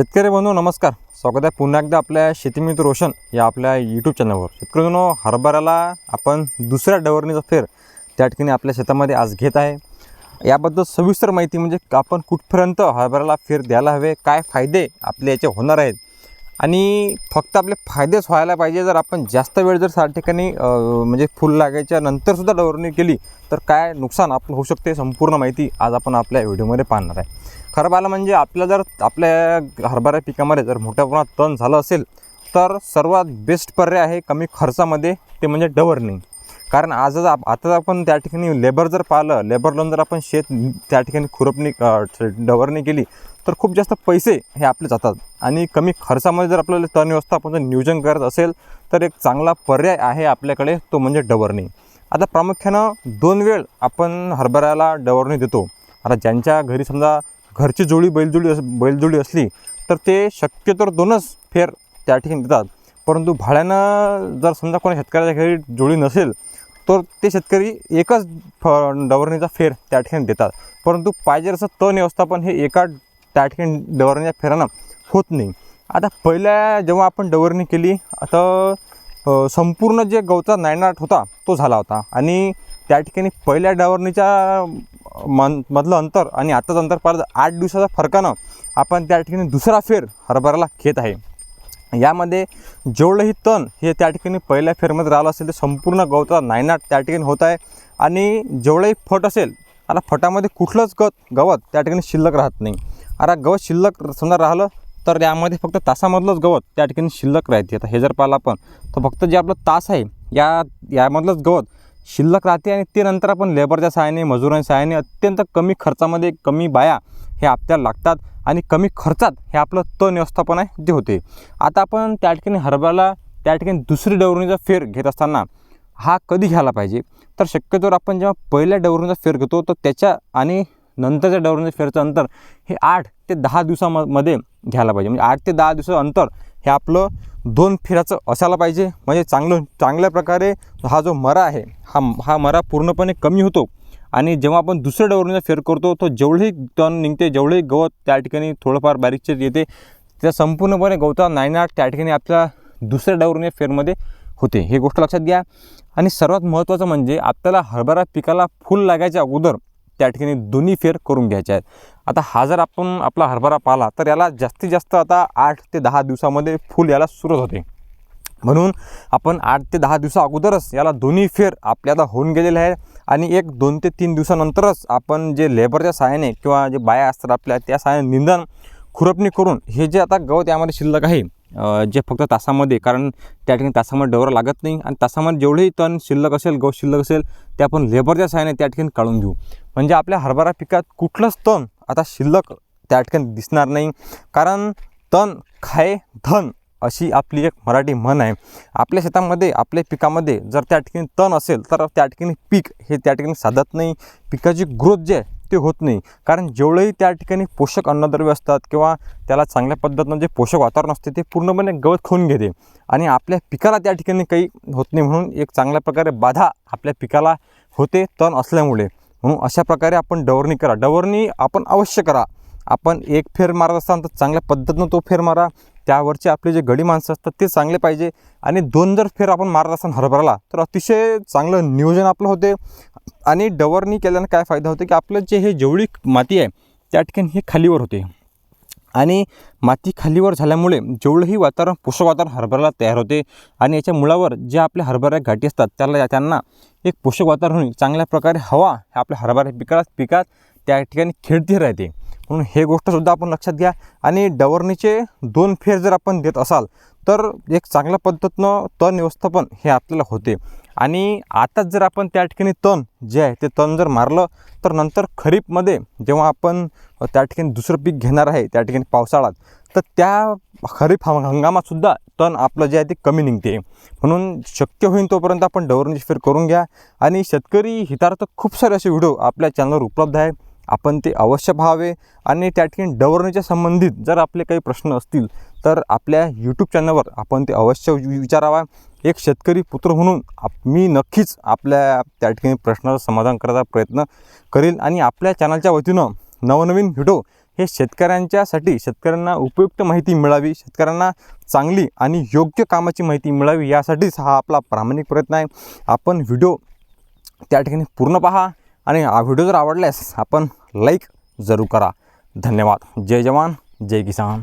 शेतकरी बंधू नमस्कार. स्वागत आहे पुन्हा एकदा आपल्या शेतीमित्र रोशन या आपल्या यूट्यूब चॅनलवर शेतकरी बंधू हरभऱ्याला आपण दुसऱ्या डवरणीचा फेर त्या ठिकाणी आपल्या शेतामध्ये आज घेत आहे. याबद्दल सविस्तर माहिती म्हणजे आपण कुठपर्यंत हरभऱ्याला फेर द्यायला हवे काय फायदे आपले याचे होणार आहेत आणि फक्त आपले फायदेच व्हायला पाहिजे. जर आपण जास्त वेळ जर त्या ठिकाणी म्हणजे फुल लागायच्या नंतरसुद्धा डवरणी केली तर काय नुकसान आपण होऊ शकते संपूर्ण माहिती आज आपण आपल्या व्हिडिओमध्ये पाहणार आहे. खरं म्हणजे आपलं जर आपल्या हरभरा पिकामध्ये जर मोठ्या प्रमाणात तण झालं असेल तर सर्वात बेस्ट पर्याय आहे कमी खर्चामध्ये ते म्हणजे डवरणी कारण आज जर आप- आता जर आपण त्या ठिकाणी लेबर जर पाहिलं लेबर लावून जर आपण शेत त्या ठिकाणी खुरपणी डवरणी केली तर खूप जास्त पैसे हे आपले जातात. आणि कमी खर्चामध्ये जर आपल्याला तण व्यवस्थापन जर नियोजन करत असेल तर एक चांगला पर्याय आहे आपल्याकडे तो म्हणजे डवरणी आता प्रामुख्यानं दोन वेळ आपण हरभऱ्याला डवरणी देतो. आता ज्यांच्या घरी समजा घरची जोडी बैलजोडी अस बैलजोडी असली तर ते शक्यतो दोनच फेर त्या ठिकाणी देतात. परंतु भाड्यानं जर समजा कोणा शेतकऱ्याच्या घरी जोडी नसेल तर ते शेतकरी एकच फ डवरणीचा फेर त्या ठिकाणी देतात. परंतु पाहिजे असं तण व्यवस्थापन हे एका त्या ठिकाणी डवरणीच्या फेरानं होत नाही. आता पहिल्या जेव्हा आपण डवरणी केली आता संपूर्ण जे गवचा नायनाट होता तो झाला होता. आणि त्या ठिकाणी पहिल्या डवरणीच्या मन मधलं अंतर आणि आताचं अंतर पाहिलं आठ दिवसाच्या फरकानं आपण त्या ठिकाणी दुसरा फेर हरभऱ्याला घेत आहे. यामध्ये जेवढंही तण हे त्या ठिकाणी पहिल्या फेरमध्ये राहिलं असेल ते संपूर्ण गवताचा नायनाट त्या ठिकाणी होत आहे. आणि जेवढंही फट असेल आता फटामध्ये कुठलंच गत गवत त्या ठिकाणी शिल्लक राहत नाही. आता गवत शिल्लक समजा राहिलं तर यामध्ये फक्त तासामधलंच गवत त्या ठिकाणी शिल्लक राहते. आता हे जर पाहिलं आपण तर फक्त जे आपलं तास आहे या यामधलंच गवत शिल्लक राहते आणि ते नंतर आपण लेबरच्या सहाय्याने मजुरांच्या सहाय्याने अत्यंत कमी खर्चामध्ये कमी बाया हे आपल्याला लागतात आणि कमी खर्चात हे आपलं तण व्यवस्थापन आहे ते होते. आता आपण त्या ठिकाणी हरभऱ्याला त्या ठिकाणी दुसरी डवरणीचा फेर घेत असताना हा कधी घ्यायला पाहिजे? तर शक्यतोवर आपण जेव्हा पहिल्या डवरणीचा फेर घेतो तर त्याच्या आणि नंतरच्या डवरणीच्या फेरचं अंतर हे आठ ते दहा दिवसामध्ये घ्यायला पाहिजे. म्हणजे आठ ते दहा दिवसाचं अंतर हे आपलं दोन फिराचं असायला पाहिजे. म्हणजे चांगलं चांगल्या प्रकारे हा जो मरा आहे हा हा मरा पूर्णपणे कमी होतो. आणि जेव्हा आपण दुसऱ्या डवरणीचा फेर करतो तो जेवढेही तण निघते जेवढेही गवत त्या ठिकाणी थोडंफार बारीकचे येते त्या संपूर्णपणे गवता नायनाट त्या ठिकाणी आपल्या दुसऱ्या डवरणीच्या फेरमध्ये होते. हे गोष्ट लक्षात घ्या. आणि सर्वात महत्त्वाचं म्हणजे आपल्याला हरभरा पिकाला फुल लागायच्या अगोदर त्या ठिकाणी दोन्ही फेर करून घ्यायचे आहेत. आता हा जर आपण आपला हरभरा पाला तर याला जास्तीत जास्त आता आठ ते दहा दिवसामध्ये फुल याला सुरुवात होते. म्हणून आपण आठ ते दहा दिवसा अगोदरच याला दोन्ही फेर आपल्याला होऊन गेलेले आहे आणि एक दोन ते तीन दिवसानंतरच आपण जे लेबरच्या सहाय्याने किंवा जे बाया असतात आपल्या त्या सहाय्याने निंदन खुरपणी करून हे जे आता गवत यामध्ये शिल्लक आहे जे फक्त तासामध्ये कारण त्या ठिकाणी तासामध्ये डवरा लागत नाही. आणि तासामध्ये जेवढेही तण शिल्लक असेल गवत शिल्लक असेल ते आपण लेबरच्या सहाय्याने त्या ठिकाणी काढून घेऊ. म्हणजे आपल्या हरभरा पिकात कुठलंच तण आता शिल्लक त्या ठिकाणी दिसणार नाही. कारण तण खाय धन अशी आपली एक मराठी म्हण आहे. आपल्या शेतामध्ये आपल्या पिकामध्ये जर त्या ठिकाणी तण असेल तर त्या ठिकाणी पीक हे त्या ठिकाणी साधत नाही. पिकाची ग्रोथ जे आहे ते होत नाही. कारण जेवढंही त्या ठिकाणी पोषक अन्नद्रव्य असतात किंवा त्याला चांगल्या पद्धतीनं जे पोषक वातावरण असते ते पूर्णपणे गवत खाऊन घेते. आणि आपल्या पिकाला त्या ठिकाणी काही होत नाही म्हणून एक चांगल्या प्रकारे बाधा आपल्या पिकाला होते तण असल्यामुळे. म्हणून अशा प्रकारे आपण डवरणी करा. डवरणी आपण अवश्य करा. आपण एक फेर मारत असताना तर चांगल्या पद्धतीनं तो फेर मारा. त्यावरचे आपले जे गडी माणसं असतात ते चांगले पाहिजे. आणि दोन जर फेर आपण मारत असताना हरभराला तर अतिशय चांगलं नियोजन आपलं होते. आणि डवरणी केल्यानं काय फायदा होतो की आपलं जे हे जेवढी माती आहे त्या ठिकाणी हे खालीवर होते. आणि माती खालीवर झाल्यामुळे जेवढंही वातावरण पोषक वातावरण हरभऱ्याला तयार होते आणि याच्या मुळावर जे आपल्या हरभऱ्या गाठी असतात त्याला त्यांना एक पोषक वातावरण चांगल्या प्रकारे हवा हे आपल्या हरभऱ्या पिकात पिकात त्या ठिकाणी खेळती राहते. म्हणून हे गोष्टसुद्धा आपण लक्षात घ्या. आणि डवरणीचे दोन फेर जर आपण देत असाल तर एक चांगल्या पद्धतीनं तण व्यवस्थापन हे आपल्याला होते. आणि आताच जर आपण त्या ठिकाणी तण जे आहे ते तण जर मारलं तर नंतर खरीपमध्ये जेव्हा आपण त्या ठिकाणी दुसरं पीक घेणार आहे त्या ठिकाणी पावसाळ्यात तर त्या खरीप हंग हंगामातसुद्धा तण आपलं जे आहे ते कमी निघते. म्हणून शक्य होईल तोपर्यंत आपण डवरणीची फेर करून घ्या. आणि शेतकरी हितार्थ खूप सारे असे व्हिडिओ आपल्या चॅनलवर उपलब्ध आहे. आपण ते अवश्य पाहावे आणि त्या ठिकाणी डवरणीच्या संबंधित जर आपले काही प्रश्न असतील तर आपल्या यूट्यूब चॅनलवर आपण ते अवश्य विचारावा. एक शेतकरी पुत्र म्हणून आप मी नक्कीच आपल्या त्या ठिकाणी प्रश्नाचं समाधान करायचा प्रयत्न करेल आणि आपल्या चॅनलच्या वतीनं नवनवीन व्हिडिओ हे शेतकऱ्यांच्यासाठी शेतकऱ्यांना उपयुक्त माहिती मिळावी शेतकऱ्यांना चांगली आणि योग्य कामाची माहिती मिळावी यासाठीच हा आपला प्रामाणिक प्रयत्न आहे. आपण व्हिडिओ त्या ठिकाणी पूर्ण पहा. आणि हा व्हिडिओ जर आवडल्यास आपण लाईक जरूर करा. धन्यवाद. जय जवान जय किसान.